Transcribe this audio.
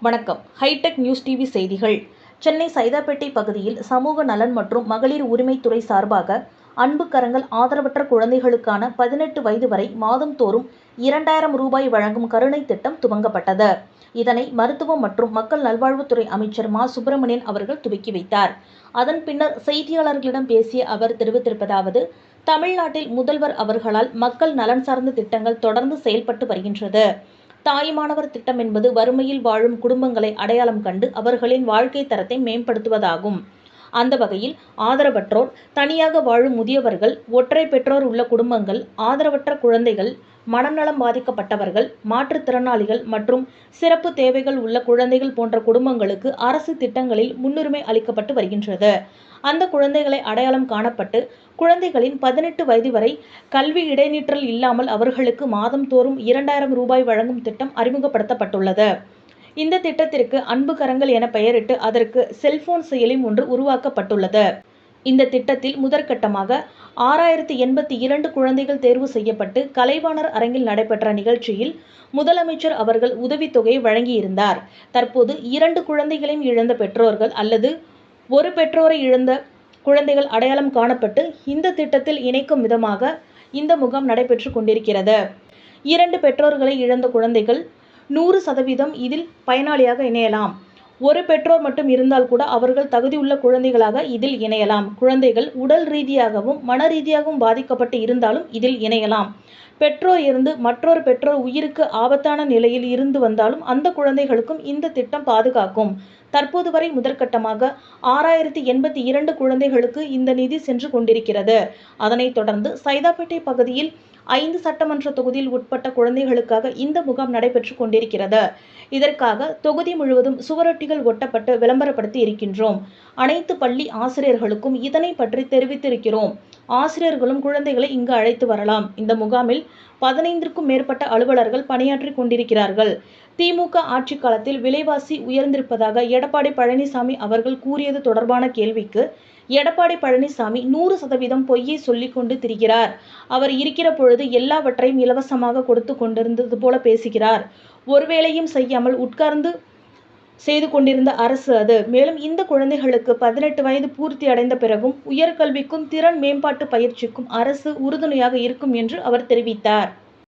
வணக்கம். Hitech news TV செய்திகள். சென்னை சைதாப்பேட்டை பகுதியில் சமூக நலன் மற்றும் மகளிர் உரிமைத்துறை சார்பாக அன்பு கரங்கள் ஆதரவற்ற குழந்தைகளுக்கான பதினெட்டு வயது வரை மாதம்தோறும் இரண்டாயிரம் ரூபாய் வழங்கும் கருணை திட்டம் துவங்கப்பட்டது. இதனை மருத்துவம் மற்றும் மக்கள் நல்வாழ்வுத்துறை அமைச்சர் மா. சுப்பிரமணியன் அவர்கள் துவக்கி வைத்தார். அதன் பின்னர் செய்தியாளர்களிடம் பேசிய அவர் தெரிவித்திருப்பதாவது தமிழ்நாட்டில் முதல்வர் அவர்களால் மக்கள் நலன் சார்ந்த திட்டங்கள் தொடர்ந்து செயல்பட்டு வருகின்றது. தாய்மானவர் திட்டம் என்பது வறுமையில் வாழும் குடும்பங்களை அடையாளம் கண்டு அவர்களின் வாழ்க்கை தரத்தை மேம்படுத்துவதாகும். அந்த வகையில் ஆதரவற்றோர் தனியாக வாழும் முதியவர்கள் ஒற்றை பெற்றோர் உள்ள குடும்பங்கள் ஆதரவற்ற குழந்தைகள் மனநலம் பாதிக்கப்பட்டவர்கள் மாற்றுத்திறனாளிகள் மற்றும் சிறப்பு தேவைகள் உள்ள குழந்தைகள் போன்ற குடும்பங்களுக்கு அரசு திட்டங்களில் முன்னுரிமை அளிக்கப்பட்டு வருகின்றது. அந்த குழந்தைகளை அடையாளம் காணப்பட்டு குழந்தைகளின் பதினெட்டு வயது வரை கல்வி இடைநிற்றல் இல்லாமல் அவர்களுக்கு மாதம்தோறும் இரண்டாயிரம் ரூபாய் வழங்கும் திட்டம் அறிமுகப்படுத்தப்பட்டுள்ளது. இந்த திட்டத்திற்கு அன்பு கரங்கள் என பெயரிட்டு அதற்கு செல்போன் செயலியும் ஒன்று உருவாக்கப்பட்டுள்ளது. இந்த திட்டத்தில் முதற்கட்டமாக ஆறாயிரத்தி எண்பத்தி இரண்டு குழந்தைகள் தேர்வு செய்யப்பட்டு கலைவாணர் அரங்கில் நடைபெற்ற நிகழ்ச்சியில் முதலமைச்சர் அவர்கள் உதவித்தொகையை வழங்கியிருந்தார். தற்போது இரண்டு குழந்தைகளையும் இழந்த பெற்றோர்கள் அல்லது ஒரு பெற்றோரை இழந்த குழந்தைகள் அடையாளம் காணப்பட்டு இந்த திட்டத்தில் இணைக்கும் விதமாக இந்த முகாம் நடைபெற்று கொண்டிருக்கிறது. இரண்டு பெற்றோர்களை இழந்த குழந்தைகள் நூறு சதவீதம் இதில் பயனாளியாக இணையலாம். ஒரு பெற்றோர் மட்டும் இருந்தால் கூட அவர்கள் தகுதியுள்ள குழந்தைகளாக இதில் இணையலாம். குழந்தைகள் உடல் ரீதியாகவும் மன ரீதியாகவும் பாதிக்கப்பட்டு இருந்தாலும் இதில் இணையலாம். பெற்றோர் இருந்து மற்றொரு பெற்றோர் உயிருக்கு ஆபத்தான நிலையில் இருந்து வந்தாலும் அந்த குழந்தைகளுக்கும் இந்த திட்டம் பாதுகாக்கும். தற்போது வரை முதற்கட்டமாக ஆறாயிரத்தி எண்பத்தி இரண்டு குழந்தைகளுக்கு இந்த நிதி சென்று கொண்டிருக்கிறது. அதனைத் தொடர்ந்து சைதாப்பேட்டை பகுதியில் ஐந்து சட்டமன்ற தொகுதியில் உட்பட்ட குழந்தைகளுக்காக இந்த முகாம் நடைபெற்று கொண்டிருக்கிறது. இதற்காக தொகுதி முழுவதும் சுவரொட்டிகள் ஒட்டப்பட்டு விளம்பரப்படுத்தி இருக்கின்றோம். அனைத்து பள்ளி ஆசிரியர்களுக்கும் இதனை பற்றி தெரிவித்திருக்கிறோம். ஆசிரியர்களும் குழந்தைகளை இங்கு அழைத்து வரலாம். இந்த முகாமில் பதினைந்திற்கும் மேற்பட்ட அலுவலர்கள் பணியாற்றி கொண்டிருக்கிறார்கள். திமுக ஆட்சி காலத்தில் விலைவாசி உயர்ந்திருப்பதாக எடப்பாடி பழனிசாமி அவர்கள் கூறியது தொடர்பான கேள்விக்கு எடப்பாடி பழனிசாமி நூறு சதவீதம் பொய்யை சொல்லிக் கொண்டு திரிகிறார். அவர் இருக்கிற பொழுது எல்லாவற்றையும் இலவசமாக கொடுத்து கொண்டிருந்தது போல பேசுகிறார். ஒருவேளையும் செய்யாமல் உட்கார்ந்து செய்து கொண்டிருந்த அரசு அது. மேலும் இந்த குழந்தைகளுக்கு பதினெட்டு வயது பூர்த்தி அடைந்த பிறகும் உயர்கல்விக்கும் திறன் மேம்பாட்டு பயிற்சிக்கும் அரசு உறுதுணையாக இருக்கும் என்று அவர் தெரிவித்தார்.